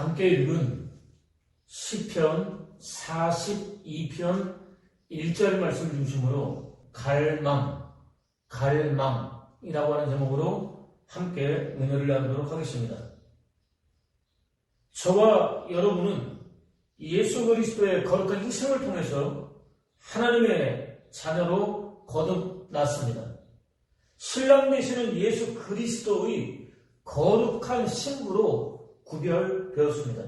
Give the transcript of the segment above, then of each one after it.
함께 읽은 시편 42편 1절 말씀 중심으로 갈망, 갈망이라고 하는 제목으로 함께 은혜를 나누도록 하겠습니다. 저와 여러분은 예수 그리스도의 거룩한 희생을 통해서 하나님의 자녀로 거듭났습니다. 신랑 되시는 예수 그리스도의 거룩한 신부로 구별 되었습니다.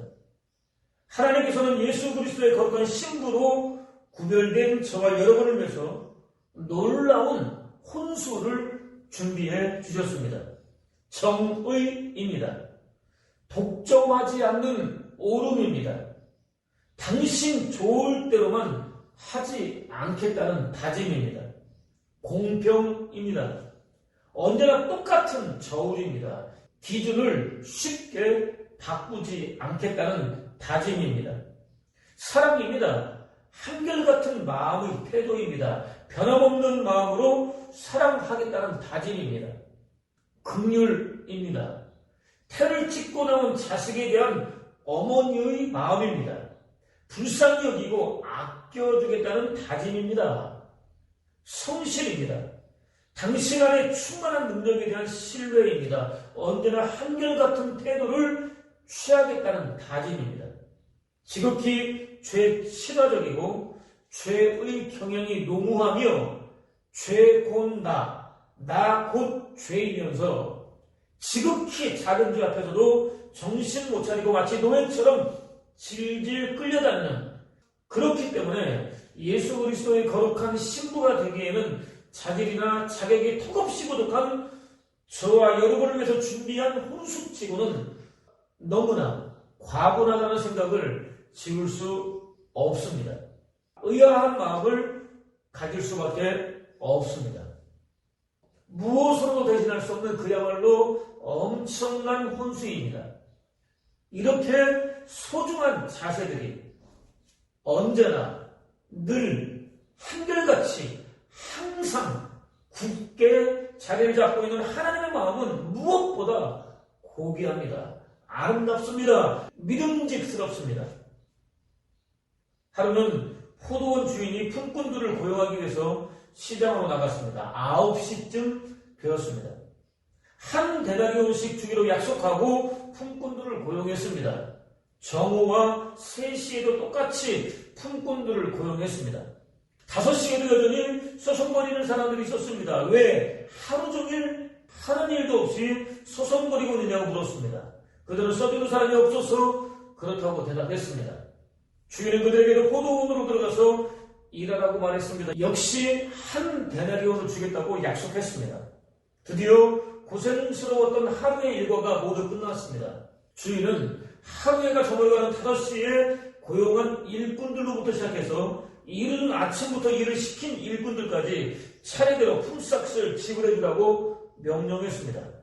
하나님께서는 예수 그리스도의 거룩한 신부로 구별된 저와 여러분을 위해서 놀라운 혼수를 준비해 주셨습니다. 정의입니다. 독점하지 않는 오름입니다. 당신 좋을 대로만 하지 않겠다는 다짐입니다. 공평입니다. 언제나 똑같은 저울입니다. 기준을 쉽게 바꾸지 않겠다는 다짐입니다. 사랑입니다. 한결같은 마음의 태도입니다. 변함없는 마음으로 사랑하겠다는 다짐입니다. 극률입니다. 태를 찍고 나온 자식에 대한 어머니의 마음입니다. 불쌍히 여기고 아껴주겠다는 다짐입니다. 성실입니다. 당신 안에 충만한 능력에 대한 신뢰입니다. 언제나 한결같은 태도를 취하겠다는 다짐입니다. 지극히 죄 친화적이고 죄의 경향이 농후하며 죄곤나 나 곧 죄이면서 지극히 작은 죄 앞에서도 정신 못 차리고 마치 노예처럼 질질 끌려다니는 그렇기 때문에 예수 그리스도의 거룩한 신부가 되기에는 자질이나 자격이 턱없이 부족한 저와 여러분을 위해서 준비한 혼숙치고는 너무나 과분하다는 생각을 지울 수 없습니다. 의아한 마음을 가질 수밖에 없습니다. 무엇으로도 대신할 수 없는 그야말로 엄청난 혼수입니다. 이렇게 소중한 자세들이 언제나 늘 한결같이 항상 굳게 자리를 잡고 있는 하나님의 마음은 무엇보다 고귀합니다. 아름답습니다. 믿음직스럽습니다. 하루는 포도원 주인이 품꾼들을 고용하기 위해서 시장으로 나갔습니다. 9시쯤 되었습니다. 한 데나리온씩 주기로 약속하고 품꾼들을 고용했습니다. 정오와 3시에도 똑같이 품꾼들을 고용했습니다. 5시에도 여전히 소송거리는 사람들이 있었습니다. 왜? 하루 종일 하는 일도 없이 소송거리고 있느냐고 물었습니다. 그들은 써주는 사람이 없어서 그렇다고 대답했습니다. 주인은 그들에게도 포도원으로 들어가서 일하라고 말했습니다. 역시 한 데나리온을 주겠다고 약속했습니다. 드디어 고생스러웠던 하루의 일과가 모두 끝났습니다. 주인은 하루에가 저물어가는 5시에 고용한 일꾼들로부터 시작해서 이른 아침부터 일을 시킨 일꾼들까지 차례대로 품삯을 지불해주라고 명령했습니다.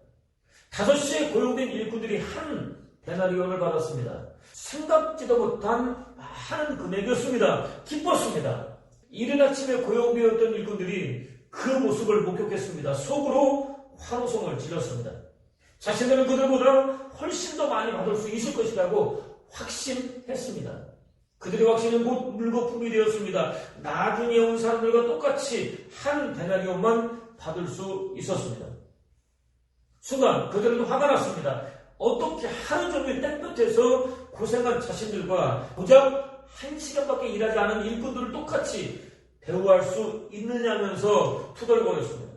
5시에 고용된 일꾼들이 한 데나리온을 받았습니다. 생각지도 못한 많은 금액이었습니다. 기뻤습니다. 이른 아침에 고용되었던 일꾼들이 그 모습을 목격했습니다. 속으로 환호성을 질렀습니다. 자신들은 그들보다 훨씬 더 많이 받을 수 있을 것이라고 확신했습니다. 그들의 확신은 곧 물거품이 되었습니다. 나중에 온 사람들과 똑같이 한 데나리온만 받을 수 있었습니다. 순간 그들은 화가 났습니다. 어떻게 하루 종일 땡볕에서 고생한 자신들과 고작 한 시간밖에 일하지 않은 일꾼들을 똑같이 대우할 수 있느냐면서 투덜거렸습니다.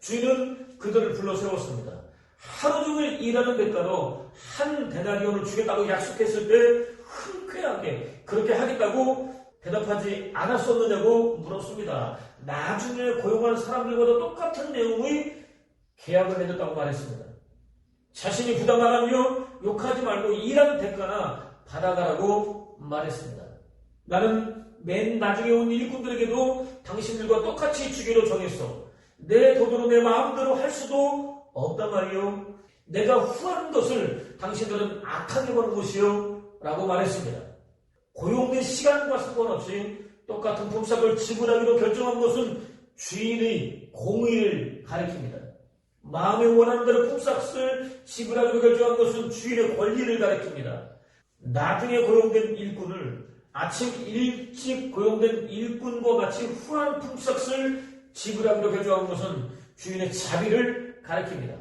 주인은 그들을 불러 세웠습니다. 하루 종일 일하는 대가로 한 데나리온을 주겠다고 약속했을 때 흔쾌하게 그렇게 하겠다고 대답하지 않았었느냐고 물었습니다. 나중에 고용한 사람들과도 똑같은 내용의 계약을 맺었다고 말했습니다. 자신이 부담 안 하며 욕하지 말고 일한 대가나 받아가라고 말했습니다. 나는 맨 나중에 온 일꾼들에게도 당신들과 똑같이 주기로 정했어. 내 돈으로 내 마음대로 할 수도 없단 말이요. 내가 후한 것을 당신들은 악하게 보는 것이요. 라고 말했습니다. 고용된 시간과 상관없이 똑같은 품삯을 지불하기로 결정한 것은 주인의 공의를 가리킵니다. 마음에 원하는 대로 품삯을 지불하기로 결정한 것은 주인의 권리를 가리킵니다. 나중에 고용된 일꾼을 아침 일찍 고용된 일꾼과 같이 후한 품삯을 지불하기로 결정한 것은 주인의 자비를 가리킵니다.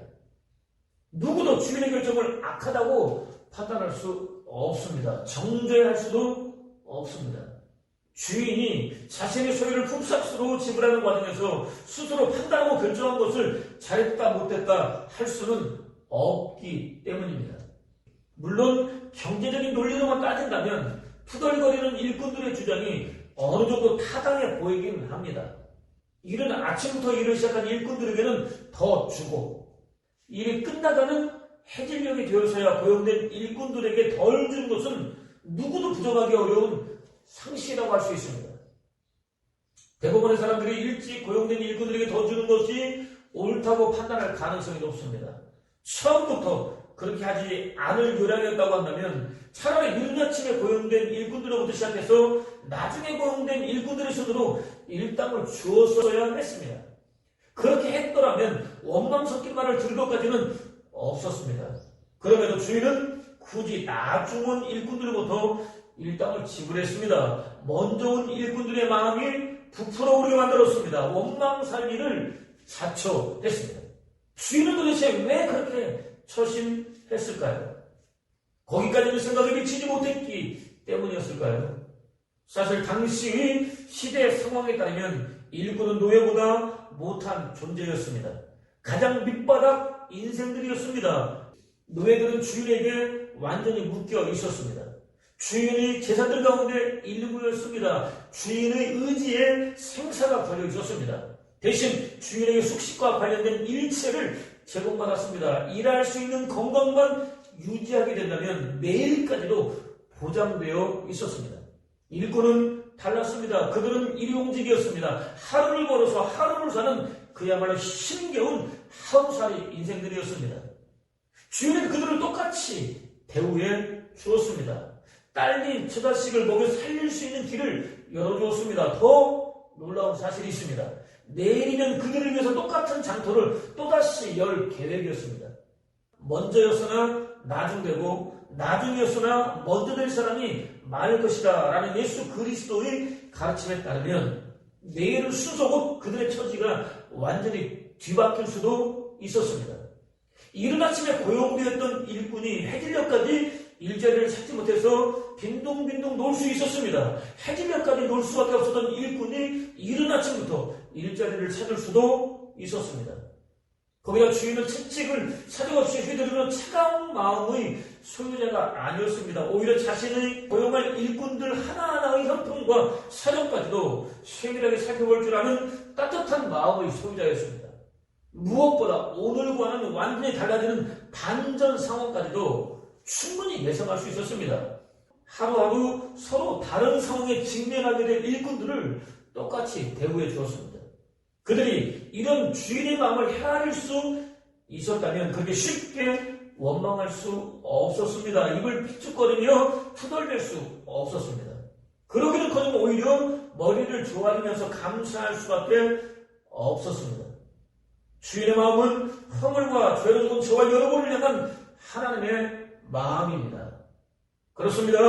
누구도 주인의 결정을 악하다고 판단할 수 없습니다. 정죄할 수도 없습니다. 주인이 자신의 소유를 품삯으로 지불하는 과정에서 스스로 판단하고 결정한 것을 잘했다 못했다 할 수는 없기 때문입니다. 물론 경제적인 논리로만 따진다면 투덜거리는 일꾼들의 주장이 어느 정도 타당해 보이긴 합니다. 이른 아침부터 일을 시작한 일꾼들에게는 더 주고 일이 끝나가는 해질녘이 되어서야 고용된 일꾼들에게 덜 주는 것은 누구도 부정하기 어려운 상식이라고 할 수 있습니다. 대부분의 사람들이 일찍 고용된 일꾼들에게 더 주는 것이 옳다고 판단할 가능성이 높습니다. 처음부터 그렇게 하지 않을 요량이었다고 한다면 차라리 이른 아침에 고용된 일꾼들로부터 시작해서 나중에 고용된 일꾼들의 손으로 일당을 주었어야 했습니다. 그렇게 했더라면 원망 섞인 말을 들을 것까지는 없었습니다. 그럼에도 주인은 굳이 나중 온 일꾼들로부터 일당을 지불했습니다. 먼저 온 일꾼들의 마음이 부풀어 오르게 만들었습니다. 원망 살리를 자초했습니다. 주인은 도대체 왜 그렇게 처신했을까요? 거기까지는 생각에 미치지 못했기 때문이었을까요? 사실 당시의 시대 상황에 따르면 일꾼은 노예보다 못한 존재였습니다. 가장 밑바닥 인생들이었습니다. 노예들은 주인에게 완전히 묶여 있었습니다. 주인의 재산들 가운데 일부였습니다. 주인의 의지에 생사가 걸려 있었습니다. 대신 주인에게 숙식과 관련된 일체를 제공받았습니다. 일할 수 있는 건강만 유지하게 된다면 내일까지도 보장되어 있었습니다. 일꾼은 달랐습니다. 그들은 일용직이었습니다. 하루를 벌어서 하루를 사는 그야말로 힘겨운 하루살이 인생들이었습니다. 주인은 그들을 똑같이 대우해 주었습니다. 딸린 처자식을 먹여 살릴 수 있는 길을 열어주었습니다. 더 놀라운 사실이 있습니다. 내일이면 그들을 위해서 똑같은 장터를 또다시 열 계획이었습니다. 먼저였으나 나중되고 나중이었으나 먼저 될 사람이 많을 것이다 라는 예수 그리스도의 가르침에 따르면 내일을 수속은 그들의 처지가 완전히 뒤바뀔 수도 있었습니다. 이른 아침에 고용되었던 일꾼이 해질녘까지 일자리를 찾지 못해서 빈둥빈둥 놀 수 있었습니다. 해질녘까지 놀 수밖에 없었던 일꾼이 이른 아침부터 일자리를 찾을 수도 있었습니다. 거기다 주인은 채찍을 사정없이 휘두르는 차가운 마음의 소유자가 아니었습니다. 오히려 자신의 고용할 일꾼들 하나하나의 형통과 사정까지도 세밀하게 살펴볼 줄 아는 따뜻한 마음의 소유자였습니다. 무엇보다 오늘과는 완전히 달라지는 반전 상황까지도 충분히 예상할 수 있었습니다. 하루하루 서로 다른 상황에 직면하게 될 일꾼들을 똑같이 대우해 주었습니다. 그들이 이런 주인의 마음을 헤아릴 수 있었다면 그렇게 쉽게 원망할 수 없었습니다. 입을 삐죽거리며 투덜댈 수 없었습니다. 그러기는 커녕 오히려 머리를 조아리면서 감사할 수밖에 없었습니다. 주인의 마음은 허물과 죄로 죽은 저와 여러분을 향한 하나님의 마음입니다. 그렇습니다.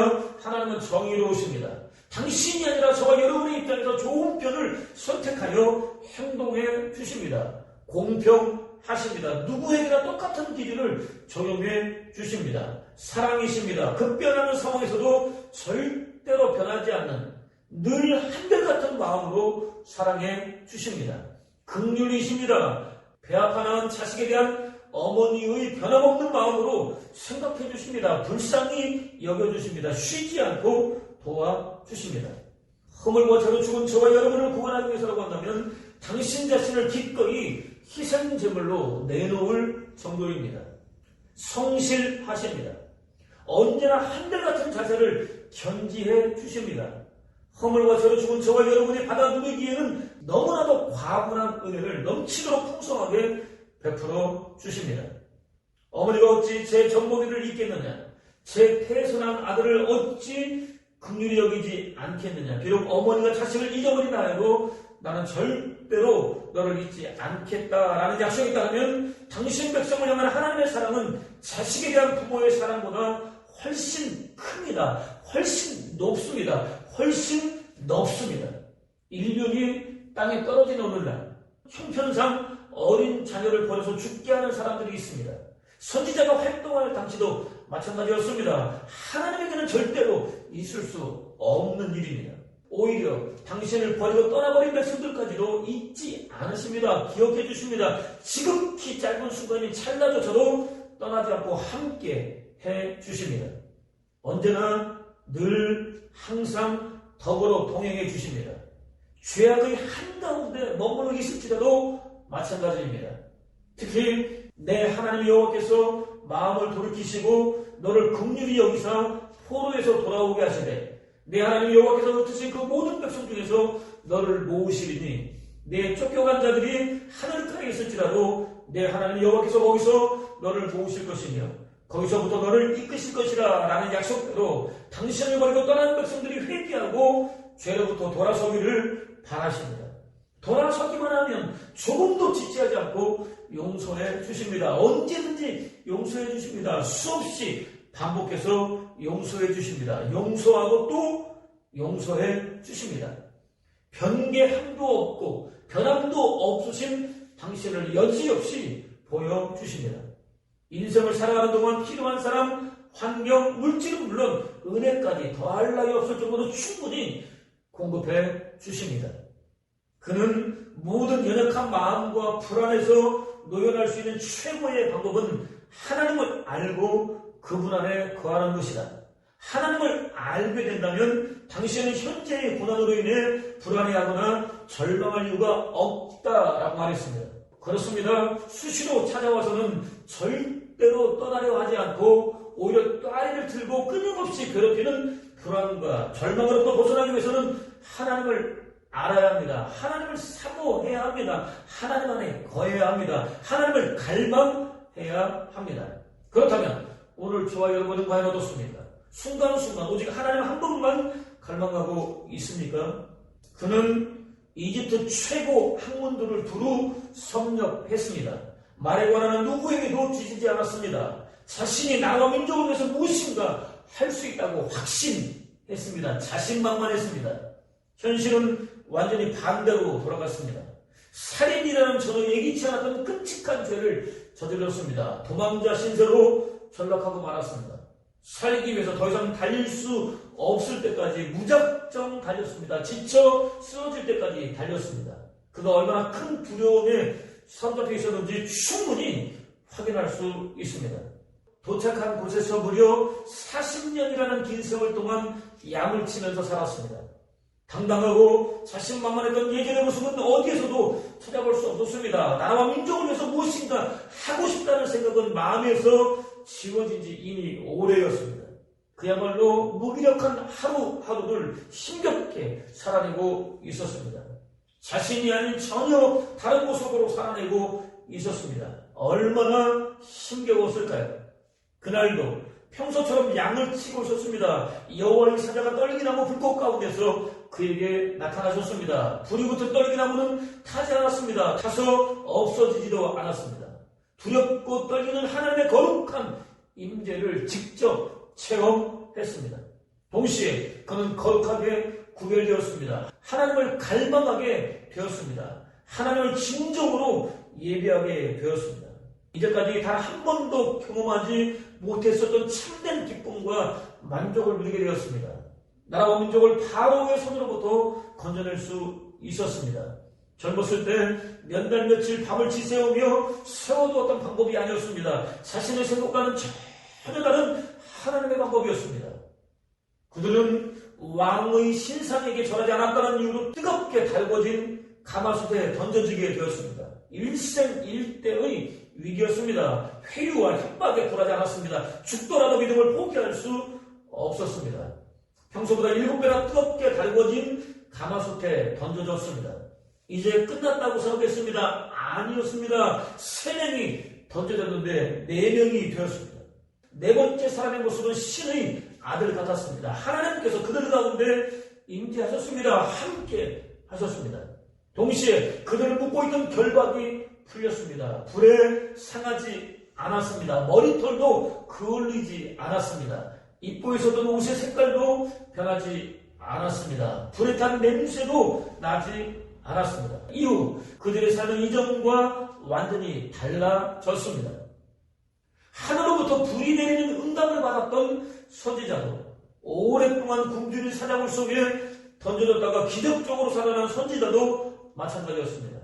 하나님은 정의로우십니다. 당신이 아니라 저와 여러분의 입장에서 좋은 편을 선택하여 행동해 주십니다. 공평하십니다. 누구에게나 똑같은 기준을 적용해 주십니다. 사랑이십니다. 급변하는 상황에서도 절대로 변하지 않는 늘 한결같은 마음으로 사랑해 주십니다. 극률이십니다. 배아파는 자식에 대한 어머니의 변함없는 마음으로 생각해 주십니다. 불쌍히 여겨 주십니다. 쉬지 않고 도와 주십니다. 허물과 죄로 죽은 저와 여러분을 구원하기 위해서라고 한다면 당신 자신을 기꺼이 희생 제물로 내놓을 정도입니다. 성실하십니다. 언제나 한결같은 자세를 견지해 주십니다. 허물과 죄로 죽은 저와 여러분이 받아 누리기에는 너무나도 과분한 은혜를 넘치도록 풍성하게 베풀어 주십니다. 어머니가 어찌 제 젖먹이를 잊겠느냐? 제 태선한 아들을 어찌 긍휼히 여기지 않겠느냐? 비록 어머니가 자식을 잊어버린다 해도 나는 절대로 너를 잊지 않겠다라는 약속이 있다면 당신 백성을 향한 하나님의 사랑은 자식에 대한 부모의 사랑보다 훨씬 큽니다. 훨씬 높습니다. 훨씬 넓습니다. 인륜이 땅에 떨어진 오늘날 형편상 어린 자녀를 버려서 죽게 하는 사람들이 있습니다. 선지자가 활동할 당시도 마찬가지였습니다. 하나님에게는 절대로 있을 수 없는 일입니다. 오히려 당신을 버리고 떠나버린 백성들까지도 잊지 않으십니다. 기억해 주십니다. 지극히 짧은 순간이 찰나조차도 떠나지 않고 함께 해 주십니다. 언제나 늘 항상 더불어 동행해 주십니다. 죄악의 한가운데 머물러 있을지라도 마찬가지입니다. 특히 내 하나님 여호와께서 마음을 돌이키시고 너를 긍휼히 여기사 포로에서 돌아오게 하시되 내 하나님 여호와께서 흩으신 그 모든 백성 중에서 너를 모으시리니 내 쫓겨간 자들이 하늘가에 있을지라도 내 하나님 여호와께서 거기서 너를 모으실 것이며 거기서부터 너를 이끄실 것이라 라는 약속대로 당신을 버리고 떠난 백성들이 회개하고 죄로부터 돌아서기를 바라십니다. 돌아서기만 하면 조금도 지체하지 않고 용서해 주십니다. 언제든지 용서해 주십니다. 수없이 반복해서 용서해 주십니다. 용서하고 또 용서해 주십니다. 변개함도 없고 변함도 없으신 당신을 여지없이 보여주십니다. 인생을 살아가는 동안 필요한 사람, 환경, 물질은 물론 은혜까지 더할 나위 없을 정도로 충분히 공급해 주십니다. 그는 모든 연약한 마음과 불안에서 노연할 수 있는 최고의 방법은 하나님을 알고 그분 안에 거하는 것이다. 하나님을 알게 된다면 당신은 현재의 고난으로 인해 불안해하거나 절망할 이유가 없다라고 말했습니다. 그렇습니다. 수시로 찾아와서는 절대로 떠나려 하지 않고 오히려 따리를 들고 끊임없이 괴롭히는 불안과 절망으로부터 벗어나기 위해서는 하나님을 알아야 합니다. 하나님을 사모해야 합니다. 하나님 안에 거해야 합니다. 하나님을 갈망해야 합니다. 그렇다면 오늘 저와 여러분은 과연 어떻습니까? 순간순간 오직 하나님 한 분만 갈망하고 있습니까? 그는 이집트 최고 학문들을 두루 섭렵했습니다. 말에 관한 누구에게도 지지지 않았습니다. 자신이 나와 민족을 위해서 무엇인가 할 수 있다고 확신했습니다. 자신만만했습니다. 현실은 완전히 반대로 돌아갔습니다. 살인이라는 전혀 예기치 않았던 끔찍한 죄를 저질렀습니다. 도망자 신세로 전락하고 말았습니다. 살기 위해서 더 이상 달릴 수 없을 때까지 무작정 달렸습니다. 지쳐 쓰러질 때까지 달렸습니다. 그가 얼마나 큰 두려움에 사로잡혀 있었는지 충분히 확인할 수 있습니다. 도착한 곳에서 무려 40년이라는 긴 세월 동안 양을 치면서 살았습니다. 당당하고 자신만만했던 예전의 모습은 어디에서도 찾아볼 수 없었습니다. 나라와 민족을 위해서 무엇인가 하고 싶다는 생각은 마음에서 지워진 지 이미 오래였습니다. 그야말로 무기력한 하루하루를 힘겹게 살아내고 있었습니다. 자신이 아닌 전혀 다른 모습으로 살아내고 있었습니다. 얼마나 힘겨웠을까요? 그날도 평소처럼 양을 치고 있었습니다. 여호와의 사자가 떨기나무 불꽃 가운데서 그에게 나타나셨습니다. 불이 붙은 떨기나무는 타지 않았습니다. 타서 없어지지도 않았습니다. 두렵고 떨리는 하나님의 거룩한 임재를 직접 체험했습니다. 동시에 그는 거룩하게 구별되었습니다. 하나님을 갈망하게 되었습니다. 하나님을 진정으로 예배하게 되었습니다. 이제까지 단 한 번도 경험하지 못했었던 참된 기쁨과 만족을 누리게 되었습니다. 나라와 민족을 바로의 손으로부터 건져낼 수 있었습니다. 젊었을 때몇달 며칠 밤을 지새우며 세워두었던 방법이 아니었습니다. 자신의 생각과는 전혀 다른 하나님의 방법이었습니다. 그들은 왕의 신상에게 절하지 않았다는 이유로 뜨겁게 달궈진 가마솥에 던져지게 되었습니다. 일생일대의 위기였습니다. 회유와 협박에 굴하지 않았습니다. 죽더라도 믿음을 포기할 수 없었습니다. 평소보다 일곱 배나 뜨겁게 달궈진 가마솥에 던져졌습니다. 이제 끝났다고 생각했습니다. 아니었습니다. 세 명이 던져졌는데 네 명이 되었습니다. 네 번째 사람의 모습은 신의 아들 같았습니다. 하나님께서 그들 가운데 임재하셨습니다. 함께 하셨습니다. 동시에 그들을 묶고 있던 결박이 풀렸습니다. 불에 상하지 않았습니다. 머리털도 그을리지 않았습니다. 입고에서도 옷의 색깔도 변하지 않았습니다. 불에 탄 냄새도 나지 않았습니다. 이후 그들의 삶은 이전과 완전히 달라졌습니다. 하늘로부터 불이 내리는 응답을 받았던 선지자도 오랫동안 굶주린 사자굴 속에 던져졌다가 기적적으로 살아난 선지자도 마찬가지였습니다.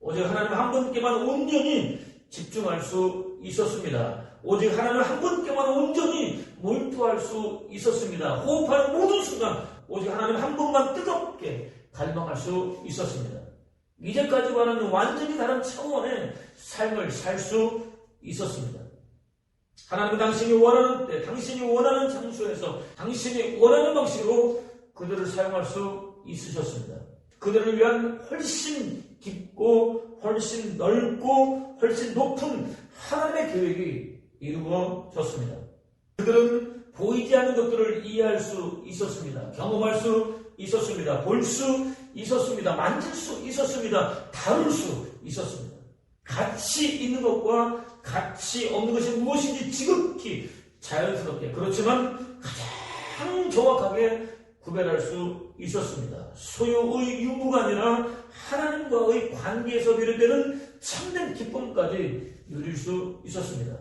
오직 하나님 한 분께만 온전히 집중할 수 있었습니다. 오직 하나님 한 분께만 온전히 몰두할 수 있었습니다. 호흡하는 모든 순간 오직 하나님 한 분만 뜨겁게 갈망할 수 있었습니다. 이제까지와는 완전히 다른 차원의 삶을 살 수 있었습니다. 하나님은 당신이 원하는 때, 당신이 원하는 장소에서, 당신이 원하는 방식으로 그들을 사용할 수 있으셨습니다. 그들을 위한 훨씬 깊고, 훨씬 넓고, 훨씬 높은 하나님의 계획이 이루어졌습니다. 그들은 보이지 않는 것들을 이해할 수 있었습니다. 경험할 수 있었습니다. 볼 수 있었습니다. 만질 수 있었습니다. 다룰 수 있었습니다. 가치 있는 것과 가치 없는 것이 무엇인지 지극히 자연스럽게 그렇지만 가장 정확하게 구별할 수 있었습니다. 소유의 유무가 아니라 하나님과의 관계에서 비롯되는 참된 기쁨까지 누릴 수 있었습니다.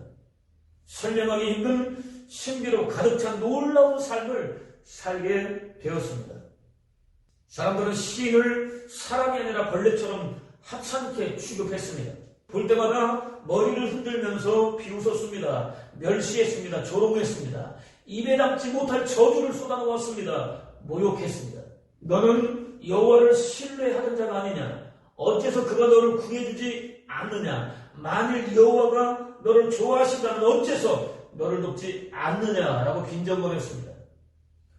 설명하기 힘든 신비로 가득 찬 놀라운 삶을 살게 되었습니다. 사람들은 시인을 사람이 아니라 벌레처럼 하찮게 취급했습니다. 볼 때마다 머리를 흔들면서 비웃었습니다. 멸시했습니다. 조롱했습니다. 입에 담지 못할 저주를 쏟아놓았습니다. 모욕했습니다. 너는 여호와를 신뢰하는 자가 아니냐? 어째서 그가 너를 구해주지 않느냐? 만일 여호와가 너를 좋아하신다면 어째서 너를 돕지 않느냐라고 빈정거렸습니다.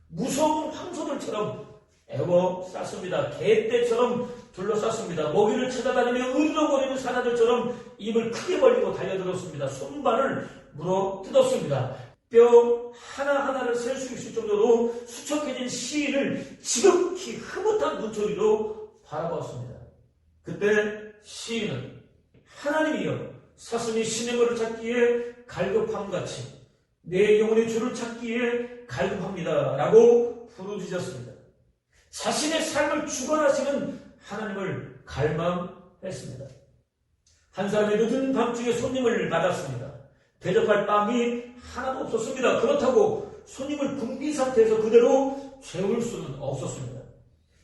무서운 황소들처럼 애워 쌌습니다. 개떼처럼 둘러쌌습니다. 먹이를 찾아다니며 으르렁거리는 사자들처럼 입을 크게 벌리고 달려들었습니다. 손발을 물어 뜯었습니다. 뼈 하나하나를 셀 수 있을 정도로 수척해진 시인을 지극히 흐뭇한 눈초리로 바라보았습니다. 그때 시인은 하나님이여 사슴이 시냇물을 찾기에 갈급함 같이 내 영혼의 주를 찾기에 갈급합니다. 라고 부르짖었습니다. 자신의 삶을 주관하시는 하나님을 갈망했습니다. 한 사람이 늦은 밤중에 손님을 맞았습니다. 대접할 빵이 하나도 없었습니다. 그렇다고 손님을 굶긴 상태에서 그대로 재울 수는 없었습니다.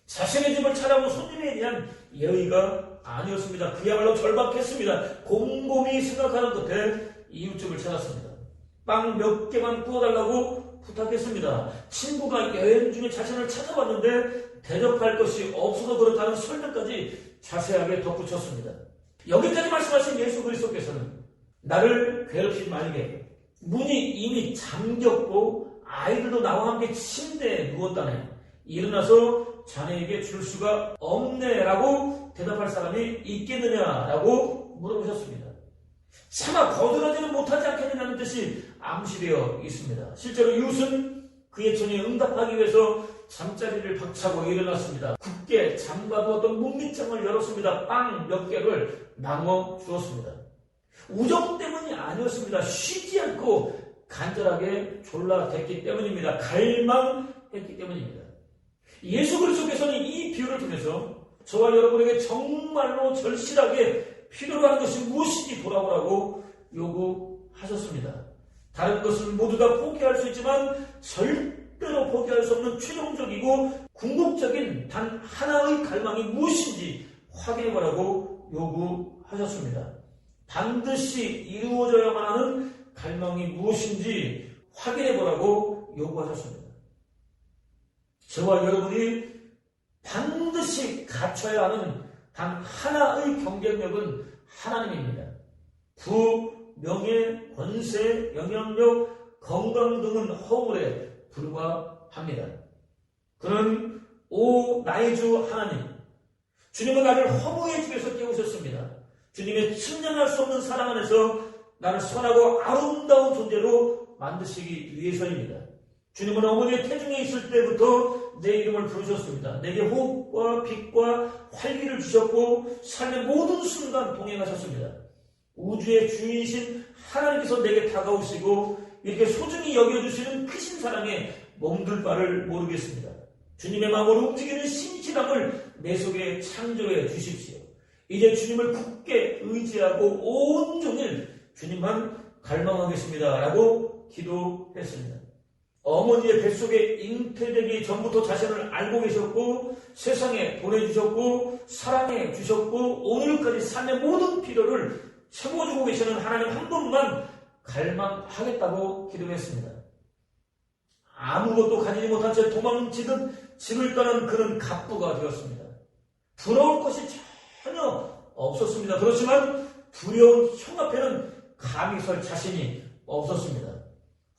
자신의 집을 찾아온 손님에 대한 예의가 아니었습니다. 그야말로 절박했습니다. 곰곰이 생각하는 끝에 이웃집을 찾았습니다. 빵 몇 개만 구워달라고 부탁했습니다. 친구가 여행 중에 자신을 찾아왔는데 대접할 것이 없어서 그렇다는 설명까지 자세하게 덧붙였습니다. 여기까지 말씀하신 예수 그리스도께서는 나를 괴롭힌 만약에 문이 이미 잠겼고 아이들도 나와 함께 침대에 누웠다네 일어나서 자네에게 줄 수가 없네라고 대답할 사람이 있겠느냐라고 물어보셨습니다. 차마 거들하지는 못하지 않겠느냐는 뜻이 암시되어 있습니다. 실제로 이웃은 그의 전에 응답하기 위해서 잠자리를 박차고 일어났습니다. 굳게 잠가두었던 문밑장을 열었습니다. 빵 몇 개를 나눠 주었습니다. 우정 때문이 아니었습니다. 쉬지 않고 간절하게 졸라댔기 때문입니다. 갈망했기 때문입니다. 예수 그리스도께서는 이 비유를 통해서 저와 여러분에게 정말로 절실하게 필요로 하는 것이 무엇인지 돌아보라고 요구하셨습니다. 다른 것은 모두 다 포기할 수 있지만 절대로 포기할 수 없는 최종적이고 궁극적인 단 하나의 갈망이 무엇인지 확인해보라고 요구하셨습니다. 반드시 이루어져야만 하는 갈망이 무엇인지 확인해보라고 요구하셨습니다. 저와 여러분이 반드시 갖춰야 하는 단 하나의 경쟁력은 하나님입니다. 부, 명예, 권세, 영향력, 건강 등은 허물에 불과합니다. 그는 오 나의 주 하나님 주님은 나를 허무의 집에서 깨우셨습니다. 주님의 측량할 수 없는 사랑 안에서 나를 선하고 아름다운 존재로 만드시기 위해서입니다. 주님은 어머니의 태중에 있을 때부터 내 이름을 부르셨습니다. 내게 호흡과 빛과 활기를 주셨고 삶의 모든 순간 동행하셨습니다. 우주의 주인이신 하나님께서 내게 다가오시고 이렇게 소중히 여겨주시는 크신 사랑에 몸둘 바를 모르겠습니다. 주님의 마음으로 움직이는 신실함을 내 속에 창조해 주십시오. 이제 주님을 굳게 의지하고 온종일 주님만 갈망하겠습니다. 라고 기도했습니다. 어머니의 뱃속에 잉태되기 전부터 자신을 알고 계셨고 세상에 보내주셨고 사랑해 주셨고 오늘까지 삶의 모든 필요를 채워주고 계시는 하나님 한 분만 갈망하겠다고 기도했습니다. 아무것도 가지지 못한 채 도망치듯 집을 떠난 그는 갑부가 되었습니다. 부러울 것이 전혀 없었습니다. 그렇지만 두려운 형 앞에는 감히 설 자신이 없었습니다.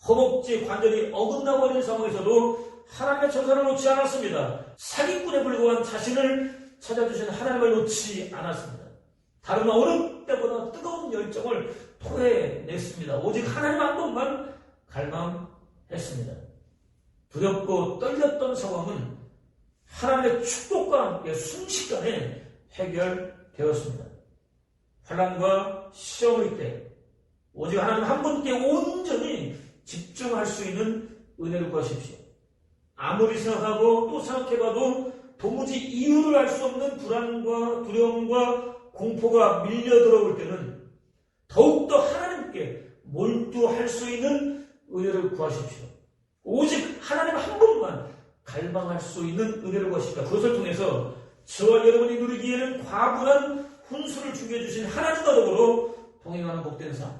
허벅지 관절이 어긋나 버린 상황에서도 하나님의 천사를 놓지 않았습니다. 사기꾼에 불과한 자신을 찾아주신 하나님을 놓지 않았습니다. 다른 어느 때보다 뜨거운 열정을 토해냈습니다. 오직 하나님 한 분만 갈망했습니다. 두렵고 떨렸던 상황은 하나님의 축복과 함께 순식간에 해결되었습니다. 환란과 시험의 때 오직 하나님 한 분께 온전히 집중할 수 있는 은혜를 구하십시오. 아무리 생각하고 또 생각해봐도 도무지 이유를 알 수 없는 불안과 두려움과 공포가 밀려 들어올 때는 더욱더 하나님께 몰두할 수 있는 은혜를 구하십시오. 오직 하나님 한 분만 갈망할 수 있는 은혜를 구하십시오. 그것을 통해서 저와 여러분이 누리기에는 과분한 훈수를 주게 주신 하나님과 더불어 동행하는 복된 삶.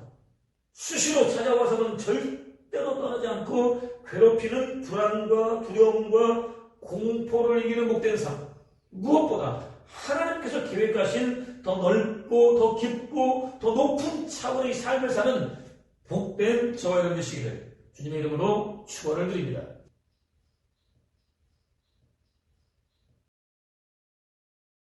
수시로 찾아와서는 절대 로 떠나지 않고 괴롭히는 불안과 두려움과 공포를 이기는 복된 삶. 무엇보다 하나님께서 계획하신 더 넓고 더 깊고 더 높은 차원의 삶을 사는 복된 저와 여러분 되시기를 주님의 이름으로 축원을 드립니다.